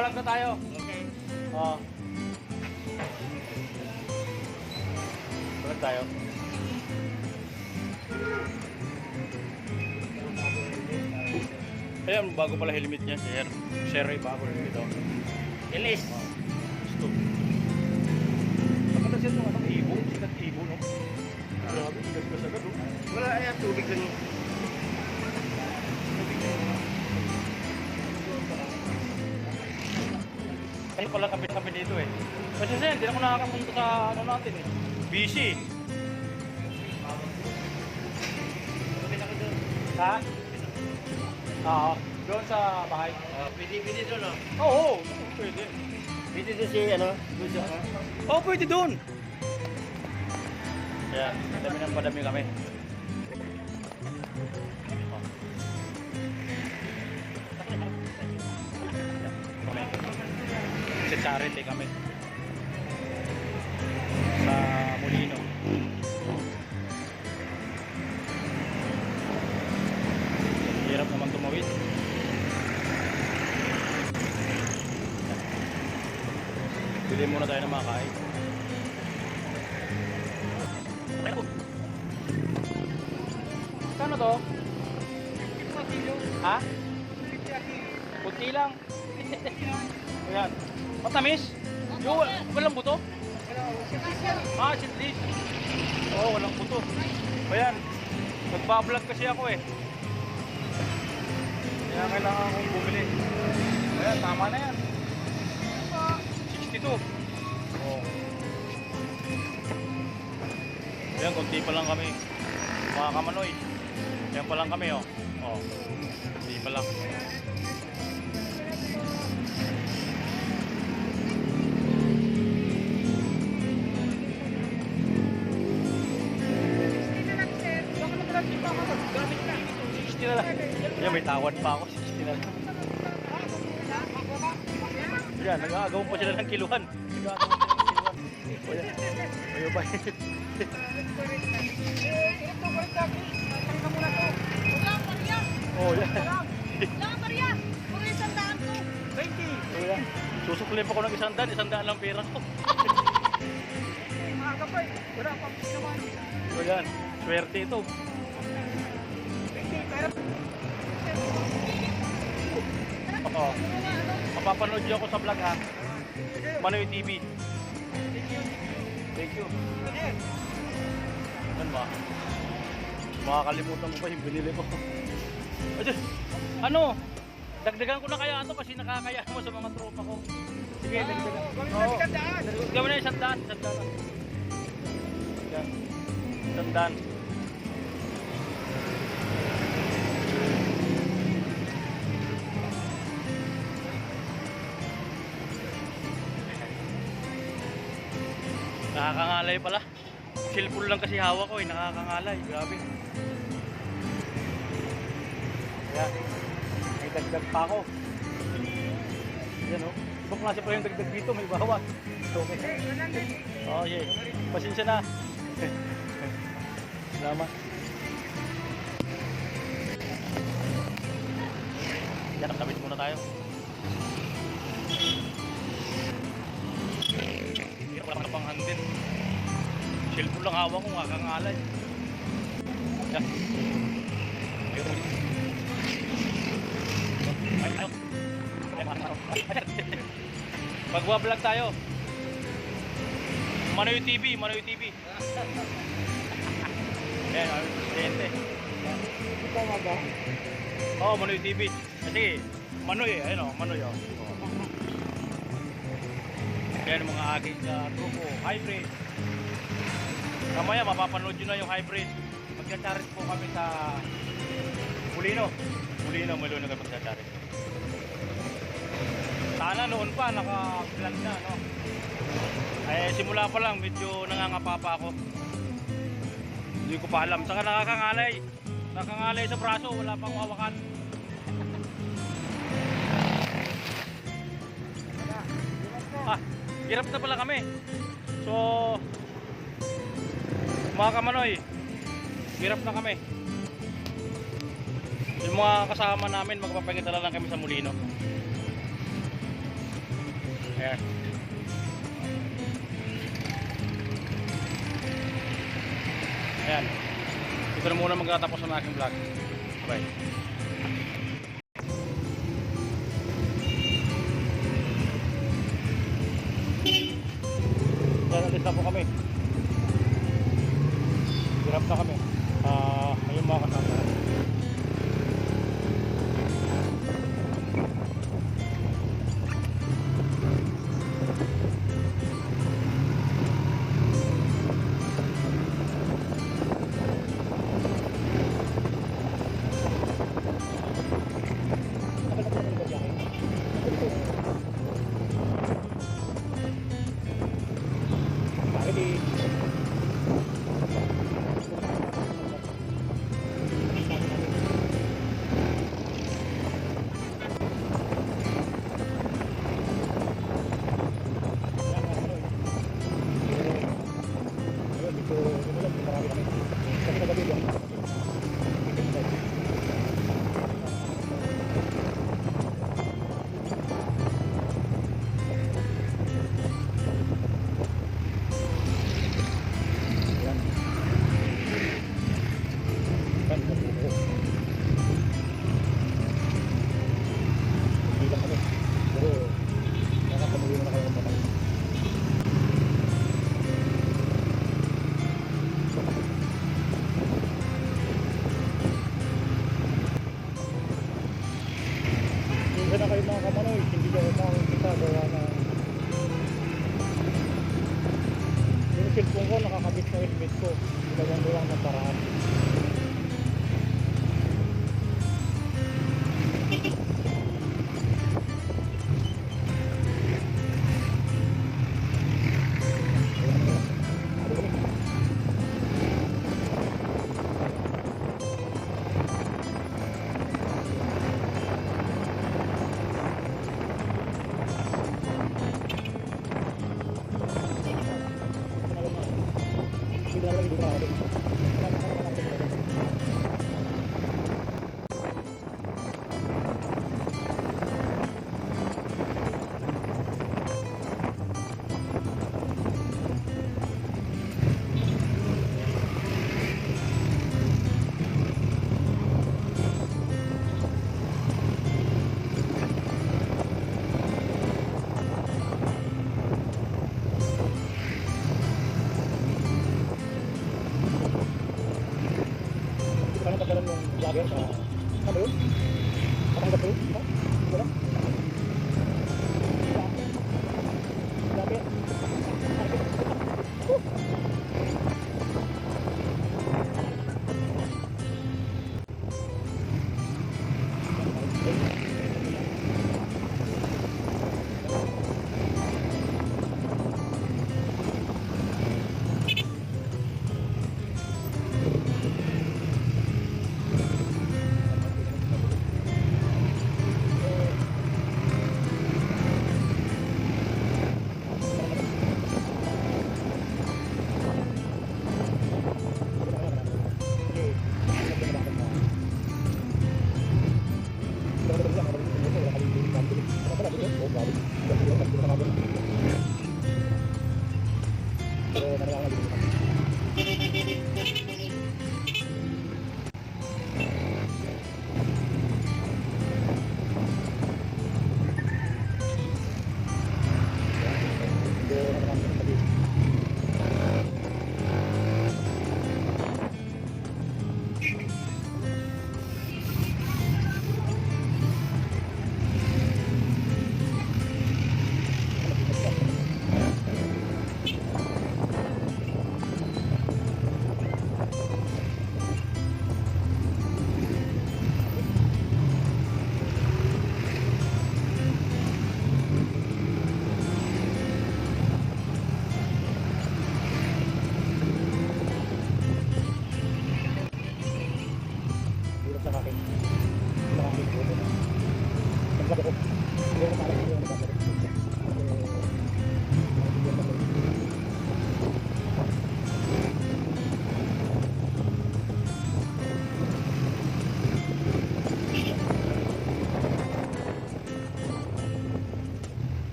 Magbabalag na tayo. Okay. Oo. Balag tayo. Ayan, bago pala helmet niya, sir. Sir, ay bago helmet ito. Ilis. Gusto. Maganda siya itong anong ibo, sikat ibo, no? Grabe, sikat ka sagad, no? Wala ay tubig lang. yun. Ay, pala kami dito eh. Kasi sir, hindi na ako nakakapunta sa ano natin eh. Busy. Ha? Oo. Doon sa bahay. Ah, pwede, pwede doon, no? Oo, oo. Pwede. Pwede doon si, ano, doon siya, ha? Oo, oh, pwede doon. Yan, dami ng padami kami. Charity kami. Sa Molino. Hirap naman tumawid. Bili muna tayo ng makain. Kano Ah, sitlis. Oo, oh, walang buto. Ayan. Nagbablog kasi ako eh. Kaya kailangan akong bumili. Ayan, tama na yan. 62. Oo. Ayan, konti pa lang kami. Mga kamanoy. Ayan pa lang kami, oh. Oh. Konti pa lang. Ayan, may tawad pa ako. 60 na lang. Yan, nag-aagawan pa sila ng kiluhan. Nag-aagawan pa sila ng kiluhan. O yan. Ayo ba? Oh, yan. O yan. Susukli pa ko ng isang daan, isang daan lang pera ko. O yan, swerte ito. Oo. Mapapanood niyo ako sa vlog ha. Manoy TV. Thank you. Ano ba? Makakalimutan ko pa yung binili ko. Ayun. Ano? Dagdagan ko na kaya ito kasi nakakaya mo sa mga tropa ko. Sige, dagdagan. Oo. Gawin na isang daan. Isang daan. Isang daan. Nakakangalay pala. Cellphone lang kasi hawak ko eh, nakakangalay. Grabe. Yan. May dagdag pa ako. Yan oh. Ibang klase pa yung dagdag dito, may bawas. Okay. Oh, yeah. Pasensya na. Salamat. Yan, kapit muna tayo. Cellphone lang hawak ko, kakangalay. Ayaw. Magwa-vlog tayo. Manoy TV, Manoy TV. Ayan, ang presidente. Tama ba? Oo, oh, Manoy TV. Kasi, Manoy ayun o, Manoy o. Yan mga aking uh, grupo, hybrid. Mamaya mapapanood nyo na yung hybrid. Magcha-charit po kami sa Pulino. Pulino, Mulino kami magcha-charit. Sana noon pa, naka-plan na, no? Eh, simula pa lang, medyo nangangapa pa ako. Hindi ko pa alam. Saka nakakangalay. Nakakangalay sa braso, wala pang hawakan. Ah, hirap na pala kami. So, mga kamanoy, hirap na kami. Yung mga kasama namin, magpapagitala lang kami sa Molino. Ayan. Ayan. Dito na muna magtatapos ang aking vlog. Bye. Yan, alis na po kami. Thank you.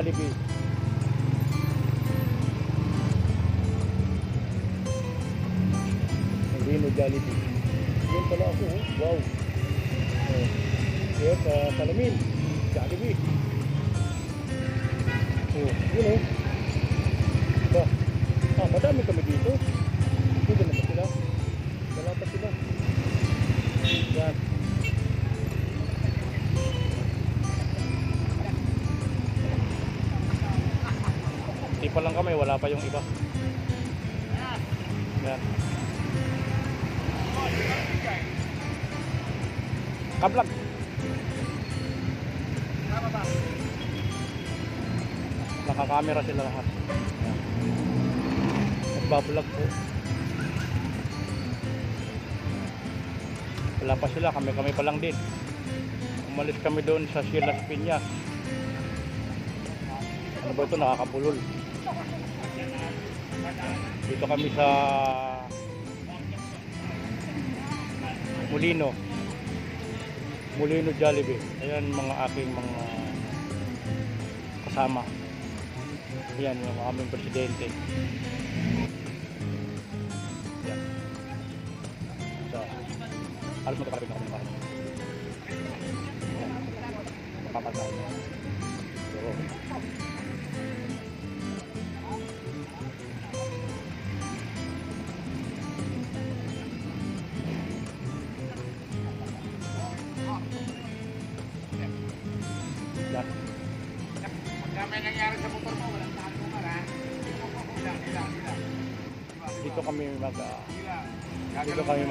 Jollibee. Molino Jollibee. Yun pala ako. oh. Wow. Oh. Kaya sa Salamin. Jollibee. Oh, yun oh. Diba? Ah, madami kami. Dito wala pa yung iba. Yan. Kablak. Nakakamera sila lahat. Nagbablog po. Wala pa sila, kami-kami pa lang din. Umalis kami doon sa Silas Piñas. Ano ba ito? Nakakapulol. Dito kami sa Molino. Molino Jollibee. Ayan mga aking mga kasama. Ayan yung aming presidente. Ayan. So, alam mo mga Papatay. So, kayo.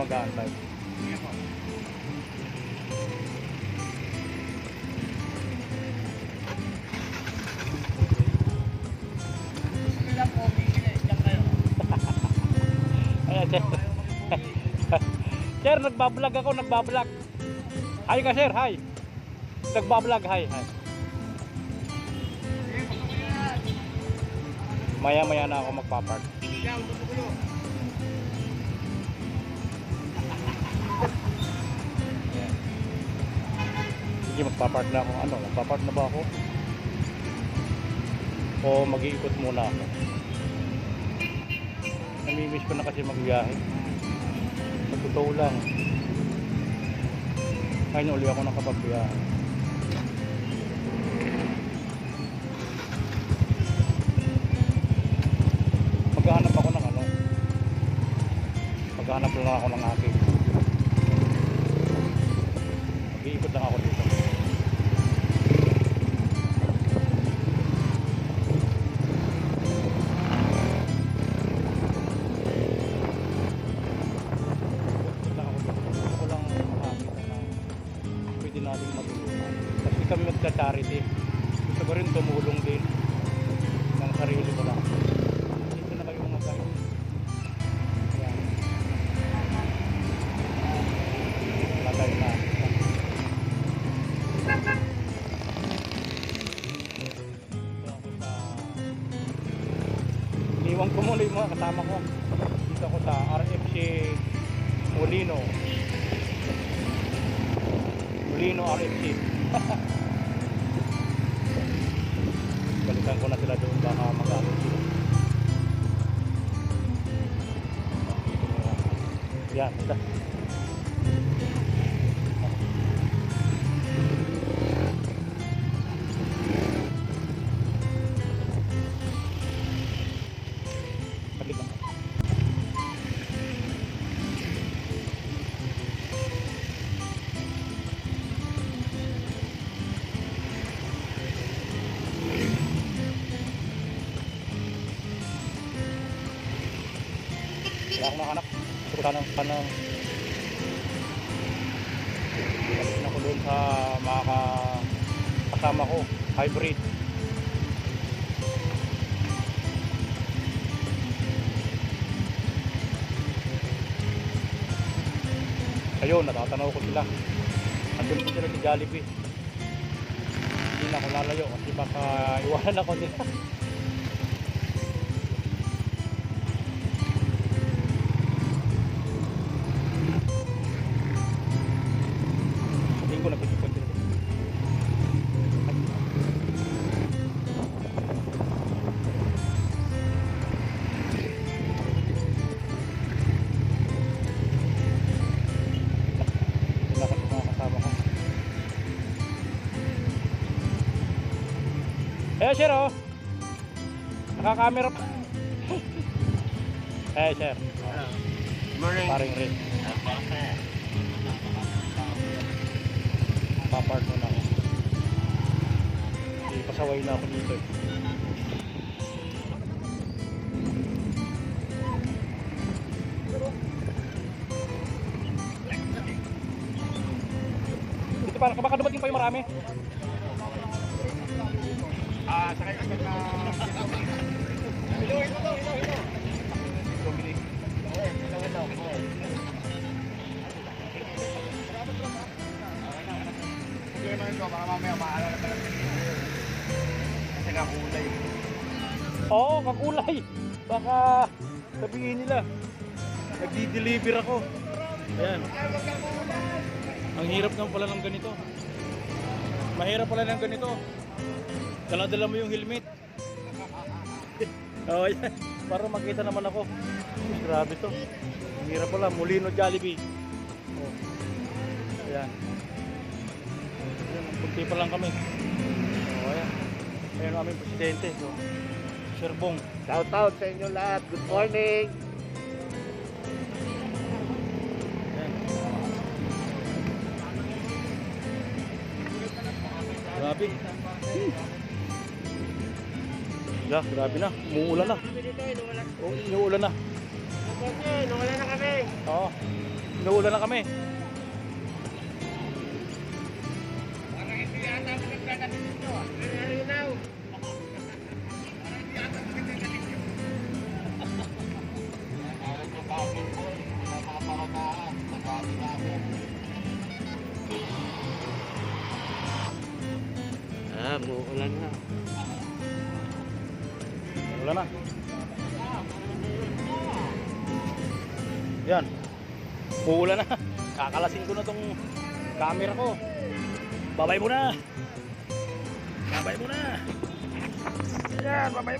Ayan, sir. sir, nagbablog ako, nagbablog. Hi ka, sir, hi. Nagbablog, hi, hi. Maya-maya na ako magpapark. Sige, magpapark na ako. Ano, magpapark na ba ako? O mag-iikot muna ako? Namimiss ko na kasi magbiyahe. Sa totoo lang. Ngayon uli ako nakapagbiyahe. Maghahanap ako ng ano. Maghahanap lang ako ng aking. Kasama ko. Ko sanang Balikin ako doon sa mga ka- kasama ko, hybrid. Ayun, natatanaw ko sila. Andun po sila sa Jollibee. Hindi na ako lalayo kasi baka iwanan ako nila. Ayan, sir, oh. Nakakamera pa. Eh, sir. Morning. Paring rin. Papark mo na ako. Hindi, pasaway na ako dito eh. Dito pa, baka dumating pa yung marami. Sakay ka na. Hindi naman ito, baka mamaya maalala ka lang. Kasi kakulay. Oo, kakulay. Baka sabihin nila, nagdi-deliver ako. Ayan. Ang hirap naman pala ng ganito. Mahirap pala ng ganito. Dala-dala mo yung helmet. Oo, yan. Para makita naman ako. Grabe to. Hirap pala. Molino Jollibee. Oh. Ayan. Ayan, punti pa lang kami. Oh, ayan. Ayan ang aming presidente. So, Sir Bong. Shout out sa inyo lahat. Good morning. Ayan. Grabe. Hmm. Yeah, grabe na. Umuulan na. Oh, inuulan na. Nawala na kami. Oo. Inuulan na kami. Uulan na. Kakalasin ko na tong camera ko. Babay mo na. Babay mo na. Yan, babay